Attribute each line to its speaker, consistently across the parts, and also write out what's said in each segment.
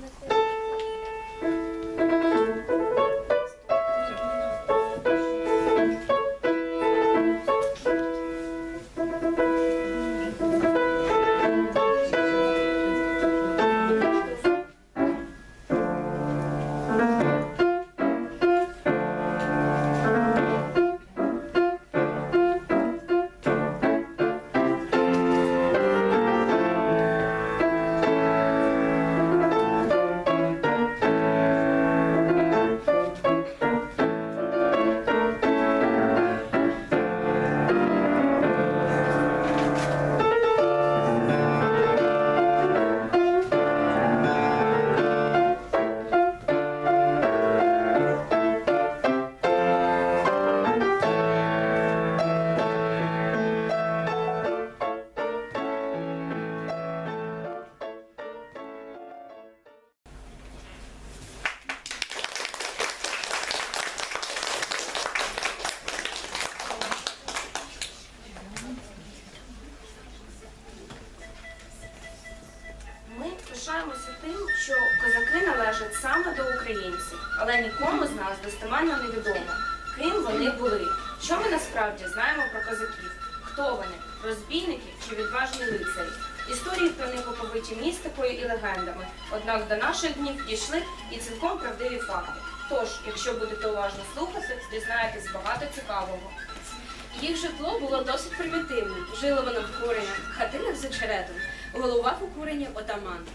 Speaker 1: Thank you. Нікому з нас достеменно невідомо, ким вони були. Що ми насправді знаємо про козаків? Хто вони? Розбійники чи відважні лицарі? Історії про них оповиті містикою і легендами. Однак до наших днів дійшли і цілком правдиві факти. Тож, якщо будете уважно слухати, дізнаєтесь багато цікавого.
Speaker 2: Їх житло було досить примітивним. Жило воно в куренях, хатинах з очеретом, голова в курені отаман.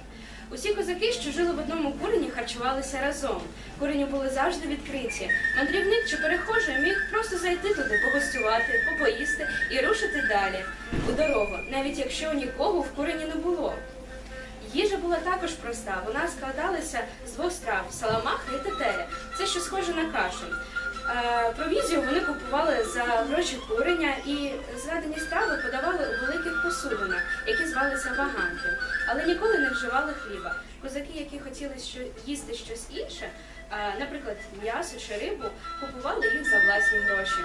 Speaker 2: Усі козаки, що жили в одному курені, харчувалися разом. Курені були завжди відкриті. Мандрівник чи перехожий міг просто зайти туди, погостювати, попоїсти і рушити далі у дорогу, навіть якщо нікого в курені не було. Їжа була також проста. Вона складалася з двох страв саламаха і тетеря. Це що схоже на кашу. Провізію вони купували за гроші куреня і зведені страви подавали у великих посудинах, які звалися ваганки, але ніколи не вживали хліба. Козаки, які хотіли що їсти щось інше, е, наприклад, м'ясо чи рибу, купували їх за власні гроші.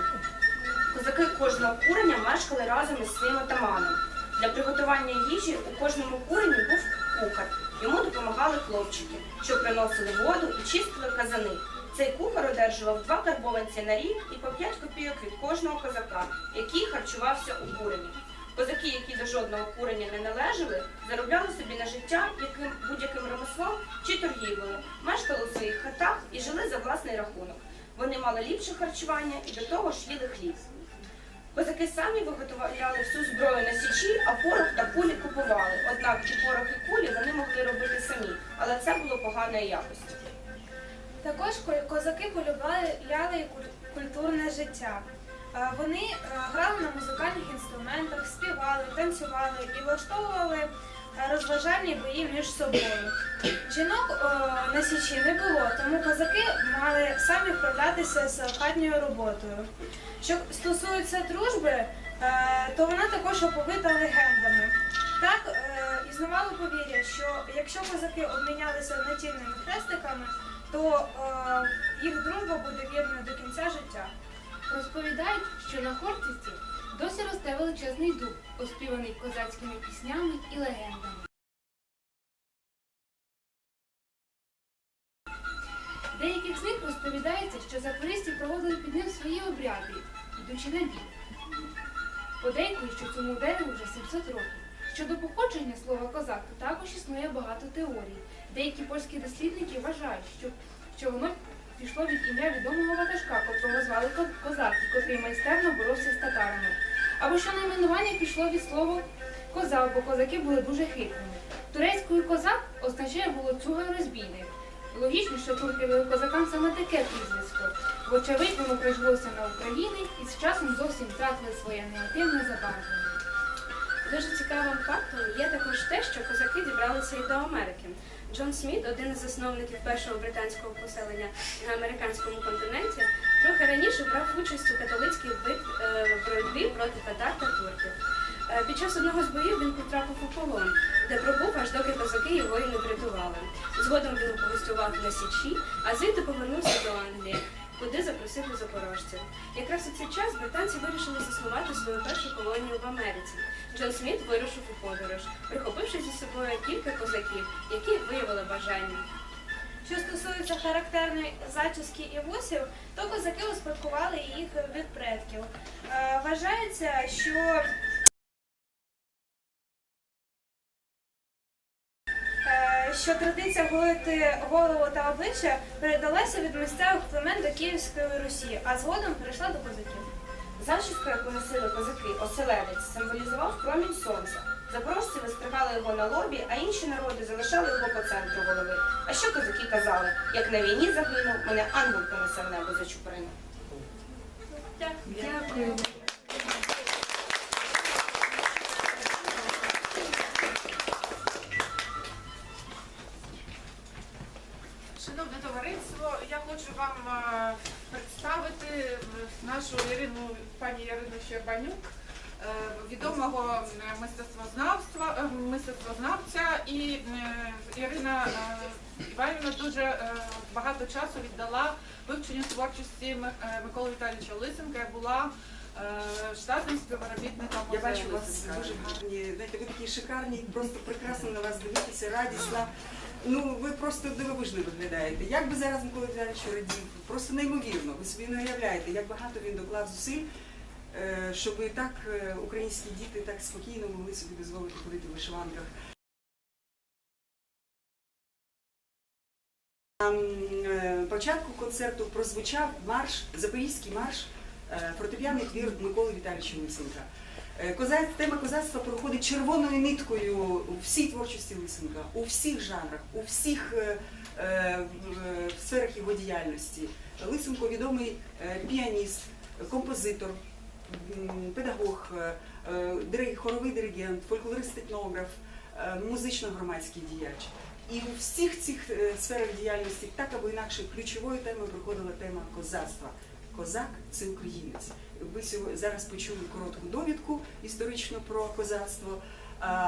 Speaker 1: Козаки кожного куреня мешкали разом із своїм отаманом. Для приготування їжі у кожному курені був кухар. Йому допомагали хлопчики, що приносили воду і чистили казани. Цей кухар одержував два карбованці на рік і по 5 копійок від кожного козака, який харчувався у курені. Козаки, які до жодного куреня не належали, заробляли собі на життя яким будь-яким ремеслом чи торгівлею, мешкали у своїх хатах і жили за власний рахунок. Вони мали ліпше харчування і до того ж їли хліб. Козаки самі виготовляли всю зброю на січі, а порох та кулі купували. Однак і порох, і кулі вони могли робити самі, але це було поганої якості.
Speaker 3: Також козаки полюбляли культурне життя. Е, Вони е, грали на музикальних інструментах, співали, танцювали і влаштовували е, розважальні бої між собою. Жінок на січі не було, тому козаки мали самі вправлятися з хатньою роботою. Що стосується дружби, то вона також оповита легендами. Так існувало повір'я, що якщо козаки обмінялися натільними хрестиками, то їх дружба буде вірною до кінця життя.
Speaker 4: Розповідають, що на Хортиці досі росте величезний дуб, оспіваний козацькими піснями і легендами. Деяких з них розповідається, що запорізьці проводили під ним свої обряди, йдучи на бій. Подейкують, що цьому дереву вже 700 років. Щодо походження слова козак, також існує багато теорій. Деякі польські дослідники вважають, що, що воно пішло від ім'я відомого ватажка, котрого звали Козак, і котрий майстерно боровся з татарами. Або що найменування пішло від слова козак, бо козаки були дуже хитрими. Турецькою козак означає волоцюга розбійник. Логічно, що турки козакам саме таке прізвисько. Вочевидь, воно прижилося на Україні і з часом зовсім втратили своє негативне забарвлення.
Speaker 2: Дуже цікавим фактом є також те, що козаки дібралися і до Америки. Джон Сміт, один із засновників першого британського поселення на американському континенті, трохи раніше брав участь у католицькій е, боротьбі проти татар та турків. Е, Під час одного з боїв він потрапив у полон, де пробув аж доки козаки його і не врятували. Згодом він погостював на Січі, а звідти повернувся до Англії, куди запросили запорожців. Якраз у цей час британці вирішили заснувати свою першу колонію в Америці. Джон Сміт вирушив у подорож, прихопивши зі собою кілька козаків, які виявили бажання.
Speaker 3: Що стосується характерної зачіски і вусів, то козаки успадкували їх від предків. Е, Вважається, що що традиція голити голову та обличчя передалася від місцевих племен до Київської Русі, а згодом перейшла до козаків.
Speaker 1: Зачіска, яку носили козаки, оселедець, символізував промінь сонця. Запорожці вистригали його на лобі, а інші народи залишали його по центру голови. А що козаки казали? Як на війні загинув, мене ангел понесе в небо за чуприну.
Speaker 4: Дякую.
Speaker 5: Хочу вам представити нашу Ірину, пані Ірину Щербанюк, е, відомого мистецтвознавства, е, мистецтвознавця. І е, Ірина Іванівна дуже багато часу віддала вивченню творчості Миколи Віталійовича Лисенка. і Була штатним співробітником
Speaker 6: Я бачу вас дуже гарні, знаєте, ви такі шикарні, просто прекрасно на вас дивитися, радісна. Ну, ви просто дивовижно виглядаєте. Як би зараз Микола Віталійович радів, просто неймовірно. Ви собі не уявляєте, як багато він доклав зусиль, е, щоб так е, українські діти так спокійно могли собі дозволити ходити в вишиванках. На е, початку концерту прозвучав марш, запорізький марш, фортепіаний твір Миколи Віталійовича Лисенка. Е, тема козацтва проходить червоною ниткою у всій творчості Лисенка, у всіх жанрах, у всіх е, е, е, сферах його діяльності. Лисенко відомий е, піаніст, композитор, педагог, е, хоровий диригент, фольклорист-етнограф, е, музично-громадський діяч. І у всіх цих сферах діяльності так або інакше ключовою темою проходила тема козацтва. Козак це українець. Ви зараз почули коротку довідку історичну про козацтво,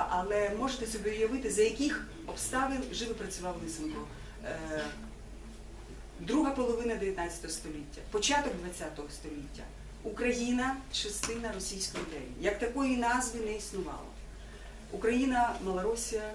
Speaker 6: але можете собі уявити, за яких обставин живо працював Лисенко. Е, Друга половина 19 століття, початок 20 століття. Україна частина Російської імперії. Як такої назви не існувало. Україна, Малоросія, е,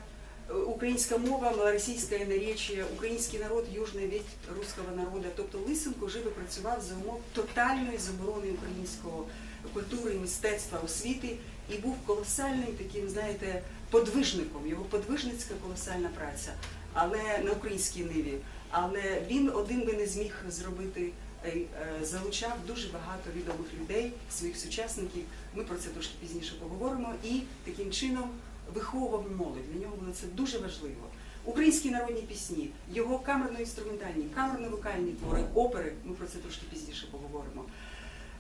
Speaker 6: українська мова, малоросійське наречія, український народ, южний від руського народу. Тобто Лисенко живо працював за умов тотальної заборони українського культури, мистецтва, освіти і був колосальним таким, знаєте, подвижником. Його подвижницька колосальна праця, але на українській ниві. Але він один би не зміг зробити. е, е, Залучав дуже багато відомих людей, своїх сучасників. Ми про це трошки пізніше поговоримо. І таким чином виховував молодь. Для нього було це дуже важливо. Українські народні пісні, його камерно-інструментальні, камерно-вокальні твори, опери. Ми про це трошки пізніше поговоримо.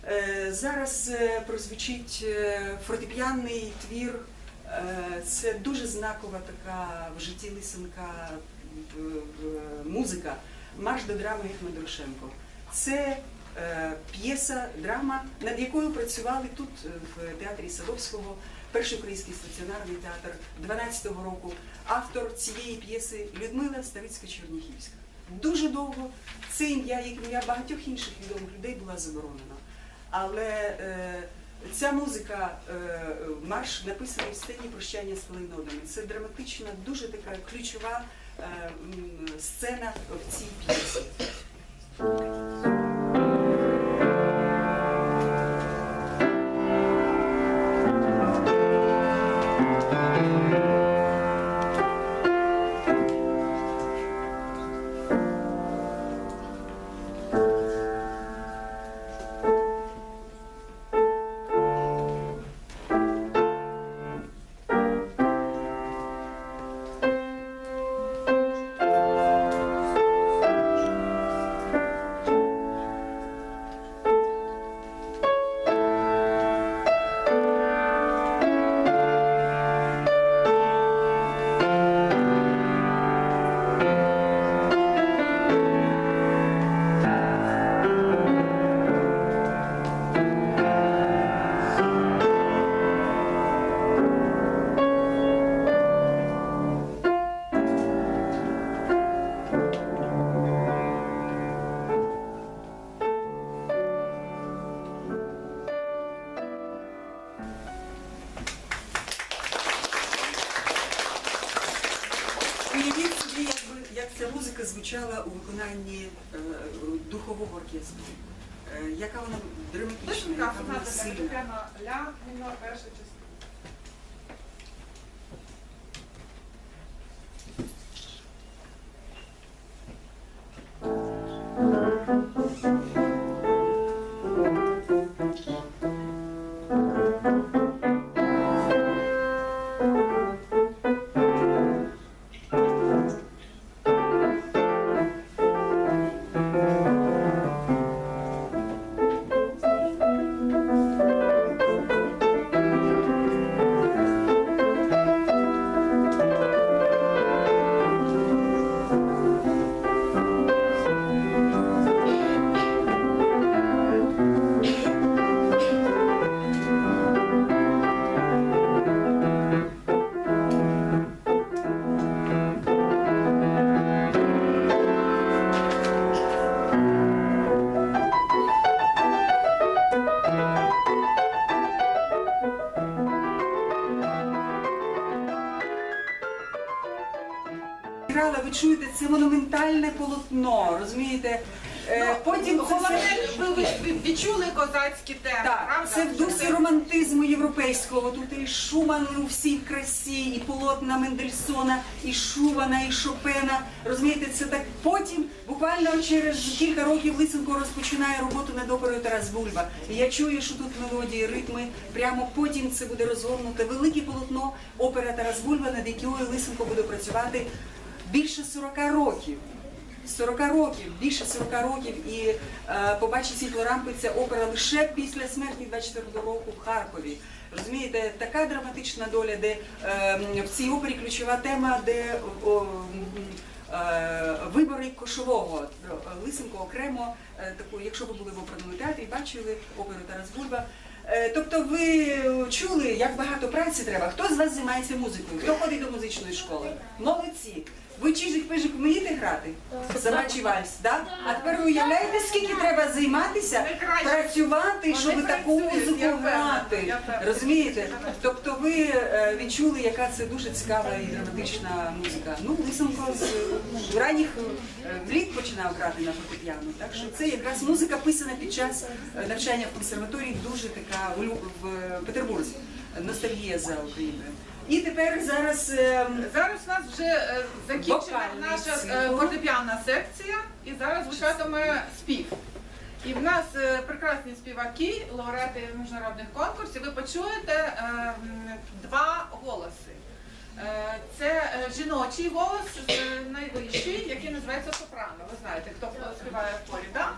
Speaker 6: Е, Зараз е, прозвучить е, фортепіанний твір. Це дуже знакова така в житті Лисенка музика. Марш до драми Гетьман Дорошенко. Це п'єса, драма, над якою працювали тут, в театрі Садовського, перший український стаціонарний театр 12-го року. Автор цієї п'єси Людмила Ставицька-Черніхівська. Дуже довго це ім'я, як ім'я багатьох інших відомих людей, була заборонена. Але е, ця музика, е, марш написаний в сцені прощання з клейнодами. Це драматична, дуже така ключова е, сцена в цій п'єсі. Ви чуєте, це монументальне полотно, розумієте? Е, Потім це
Speaker 5: Головне,
Speaker 6: все-
Speaker 5: ви, ви, відчули козацькі теми,
Speaker 6: так,
Speaker 5: правда?
Speaker 6: це в дусі романтизму європейського. Тут і Шуман у всій красі, і полотна Мендельсона, і Шумана, і Шопена. Розумієте, це так. Потім, буквально через кілька років, Лисенко розпочинає роботу над оперою Тарас Бульба. І я чую, що тут мелодії, ритми. Прямо потім це буде розгорнуте велике полотно опера Тарас Бульба, над якою Лисенко буде працювати більше 40 років. 40 років, більше 40 років, і е, побачить світло рампи ця опера лише після смерті 24 року в Харкові. Розумієте, така драматична доля, де е, в цій опері ключова тема, де о, е, вибори кошового. Лисенко окремо е, таку, якщо ви були в оперному театрі, бачили оперу Тарас Бульба. Е, Тобто ви чули, як багато праці треба. Хто з вас займається музикою? Хто ходить до музичної школи? Молодці! Ви чижик пижик вмієте грати? Собачий вальс, да? А тепер ви уявляєте, скільки треба займатися, працювати, щоб таку музику грати. Розумієте? Тобто ви е, відчули, яка це дуже цікава і драматична музика. Ну, Лисенко з ранніх е, вліт починав грати на фортепіано. Так що це якраз музика писана під час е, навчання в консерваторії, дуже така в, Петербурзі. Ностальгія за Україною. І тепер зараз е,
Speaker 5: Зараз у нас вже е, закінчена
Speaker 6: Вокальний
Speaker 5: наша
Speaker 6: цикл.
Speaker 5: е, фортепіанна секція, і зараз звучатиме спів. І в нас е, прекрасні співаки, лауреати міжнародних конкурсів. Ви почуєте е, два голоси. Е, Це е, жіночий голос е, найвищий, який називається сопрано. Ви знаєте, хто співає в полі, так?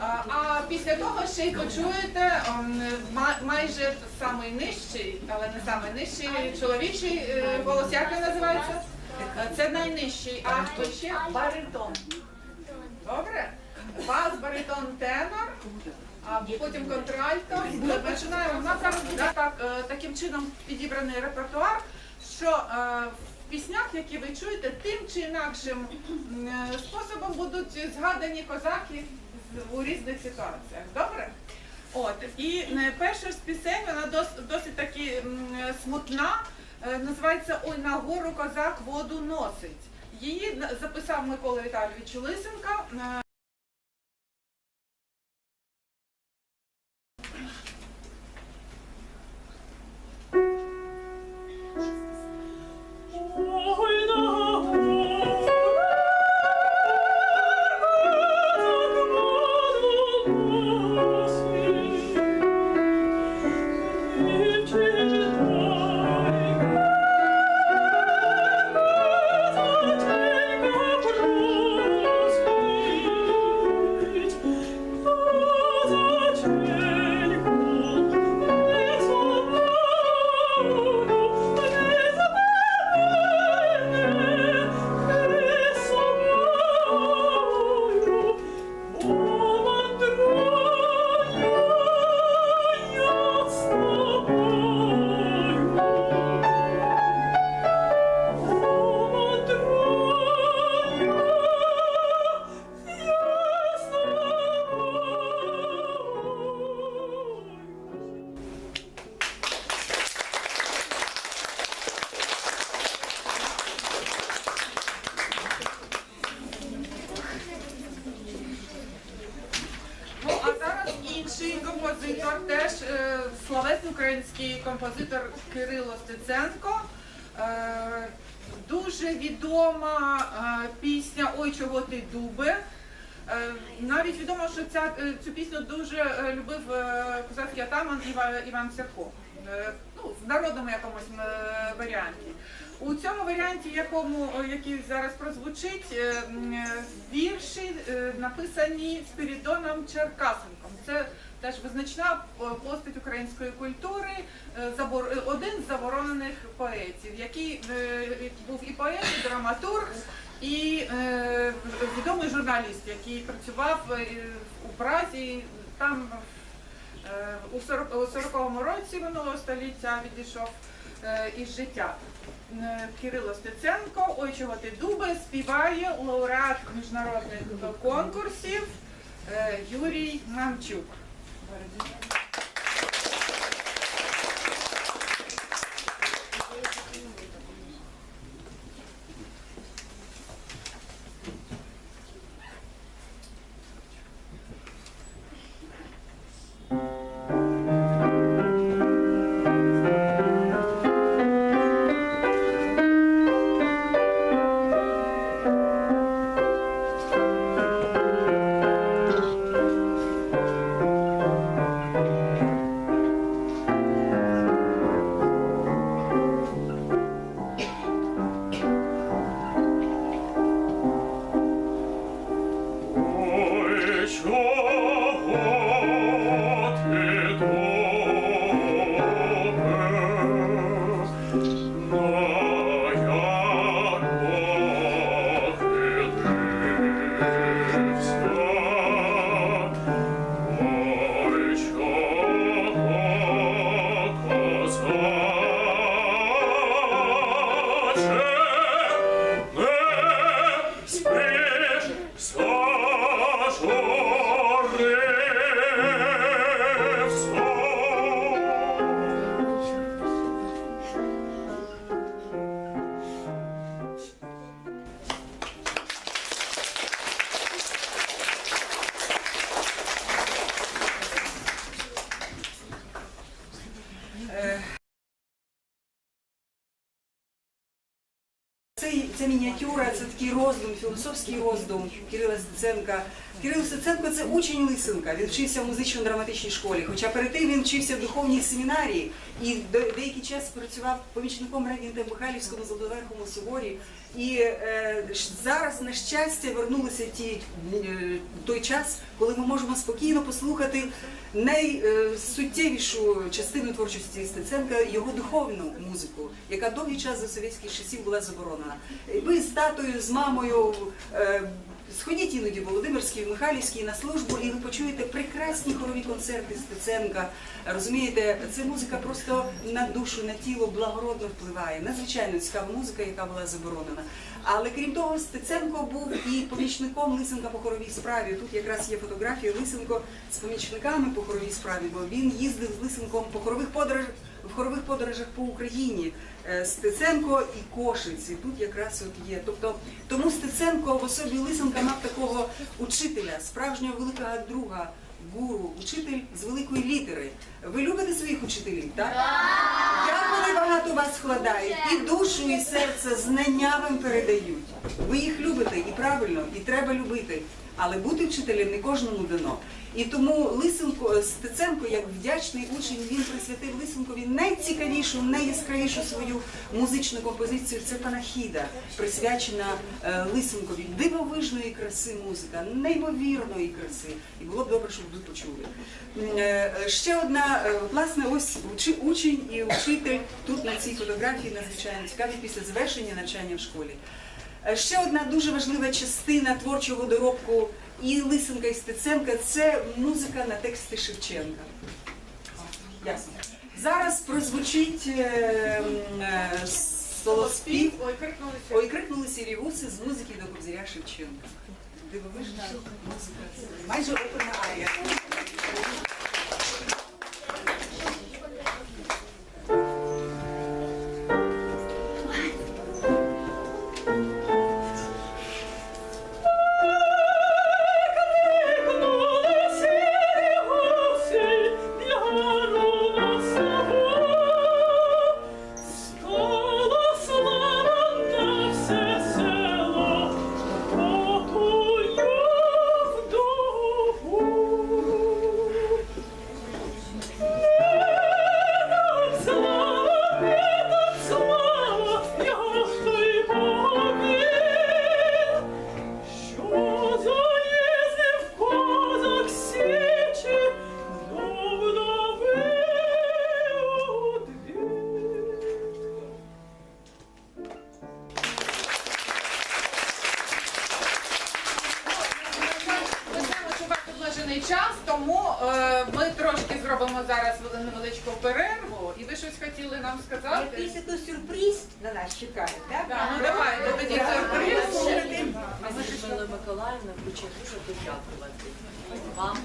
Speaker 5: А, після того ще й почуєте ем, ма- майже самий нижчий, але не самий нижчий чоловічий е, голос, як він називається? Е, Це найнижчий, а хто ще? Баритон. Добре? Бас, баритон, тенор, а потім контральто. Починаємо. У нас зараз буде так, е, таким чином підібраний репертуар, що в піснях, які ви чуєте, тим чи інакшим способом будуть згадані козаки у різних ситуаціях. Добре? От і е, перша з пісень вона дос- досить таки е, смутна. е, Називається Ой на гору козак воду носить. Її записав Микола Віталійович Лисенко. Український композитор Кирило Стеценко. Е, дуже відома е, пісня Ой, чого ти дубе. Навіть відомо, що ця, е, цю пісню дуже любив козацький атаман Іва- Іван Серко. Ну, в народному якомусь варіанті. У цьому варіанті, якому, який зараз прозвучить, е, е, вірші е, написані Спірідоном Черкасенком. Це теж визначна постать української культури, один з заборонених поетів, який був і поет, і драматург, і відомий журналіст, який працював у Празі. Там у 40 у 40-му році минулого століття відійшов із життя. Е, Кирило Стеценко, ой чого ти дуби, співає лауреат міжнародних конкурсів е, Юрій Мамчук.
Speaker 6: Філософський роздум Кирила Стеценка. Кирило Стеценко це учень Лисенка. Він вчився в музично-драматичній школі. Хоча перед тим він вчився в духовній семінарії і де- деякий час працював помічником в Михайлівському Золотоверхому соборі. І е, зараз, на щастя, вернулися ті, е, той час, коли ми можемо спокійно послухати найсуттєвішу частину творчості Стеценка, його духовну музику, яка довгий час за совєтських часів була заборонена. Ви з татою, з мамою. Сходіть іноді в Володимирський, в Михайлівський на службу, і ви почуєте прекрасні хорові концерти Стеценка. Розумієте, це музика просто на душу, на тіло благородно впливає. Надзвичайно цікава музика, яка була заборонена. Але крім того, Стеценко був і помічником Лисенка по хоровій справі. Тут якраз є фотографія Лисенко з помічниками по хоровій справі, бо він їздив з Лисенком по хорових подорожах в хорових подорожах по Україні. Е, Стеценко і Кошиці. Тут якраз от є. Тобто тому Стеценко в особі Лисенка мав такого учителя, справжнього великого друга, гуру, учитель з великої літери. Ви любите своїх учителів, так? Як вони багато вас вкладають, і душу, і серце знання вам передають. Ви їх любите і правильно, і треба любити. Але бути вчителем не кожному дано. І тому Лисенко, Стеценко, як вдячний учень, він присвятив Лисенкові найцікавішу, найяскравішу свою музичну композицію. Це панахіда, присвячена е, Лисенкові. Дивовижної краси музика, неймовірної краси. І було б добре, щоб ви почули. Е, е, Ще одна, е, власне, ось учень і учитель тут на цій фотографії надзвичайно цікаві після завершення навчання в школі. Е, Ще одна дуже важлива частина творчого доробку і Лисенка, і Стеценка це музика на тексти Шевченка. Ясно. Зараз прозвучить е, е, солоспів.
Speaker 5: Ой,
Speaker 6: крикнули сірі гуси з музики до Кобзаря Шевченка. Дивовижна музика. Майже оперна арія.
Speaker 5: Обмежений час, тому е, ми трошки зробимо зараз невеличку перерву. І ви щось хотіли нам сказати?
Speaker 7: Якийсь то сюрприз на нас чекає, так?
Speaker 5: Да, ну давайте тоді сюрприз.
Speaker 8: А ми Людмила Миколаївна хочу дуже подякувати вам.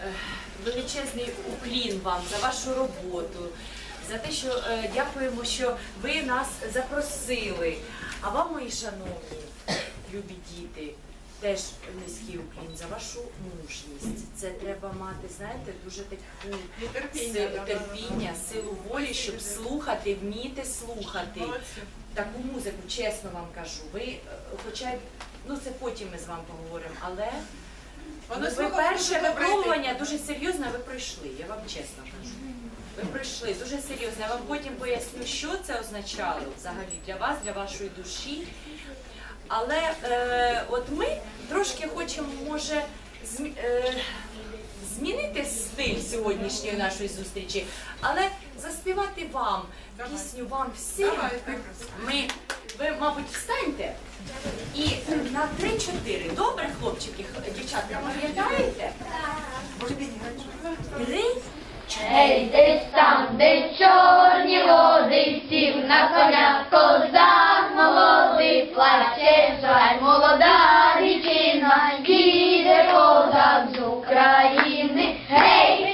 Speaker 8: Е, Величезний уклін вам за вашу роботу, за те, що е, дякуємо, що ви нас запросили. А вам, мої шановні, любі діти, теж низький уклін за вашу мужність. Це треба мати, знаєте, дуже таку
Speaker 5: терпіння,
Speaker 8: си-
Speaker 5: да, да,
Speaker 8: терпіння, силу волі, щоб слухати, вміти слухати таку музику, чесно вам кажу. Ви, е, хоча ну це потім ми з вами поговоримо, але
Speaker 5: Воно
Speaker 8: ви перше випробування дуже серйозно ви пройшли, я вам чесно кажу. Ви пройшли дуже серйозно. Я вам потім поясню, що це означало взагалі для вас, для вашої душі. Але е, от ми трошки хочемо, може, змі- е, змінити стиль сьогоднішньої нашої зустрічі, але заспівати вам пісню вам всім. Ми, ви, мабуть, встаньте і на 3-4. Добре, хлопчики, дівчатка, пам'ятаєте? Три,
Speaker 9: Ей, десь там, де чорні води, сів на коня козак молодий, плаче жаль, молода річина, їде козак з України. Гей,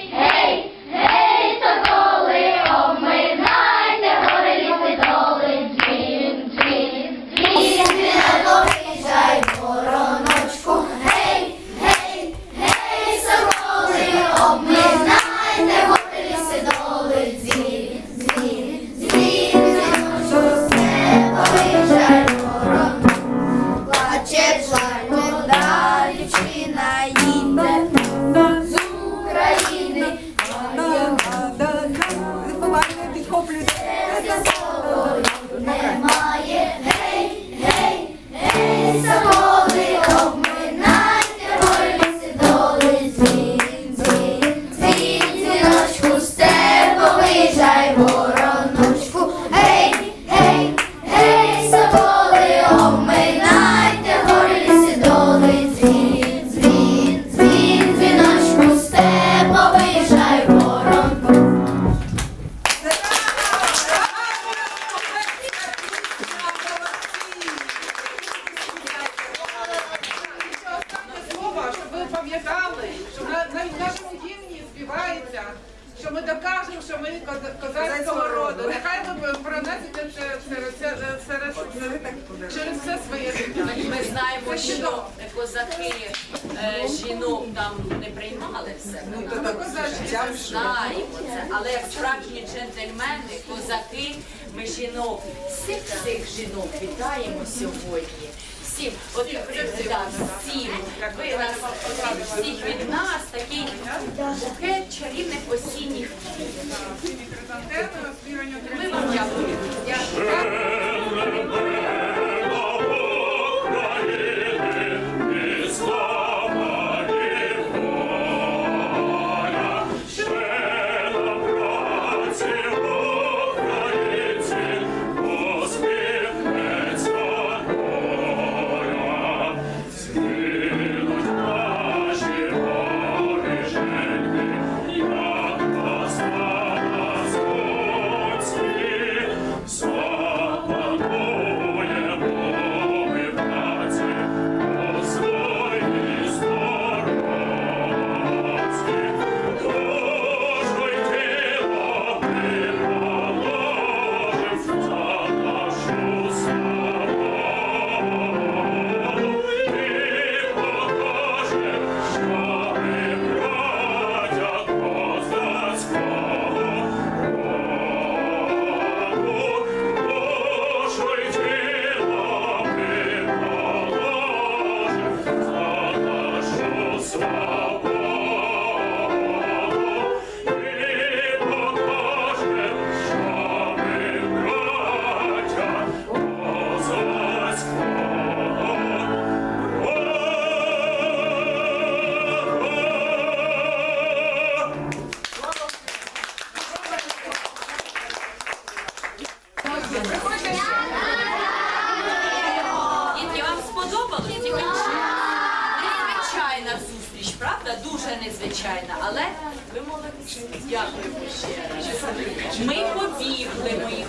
Speaker 8: для моїх.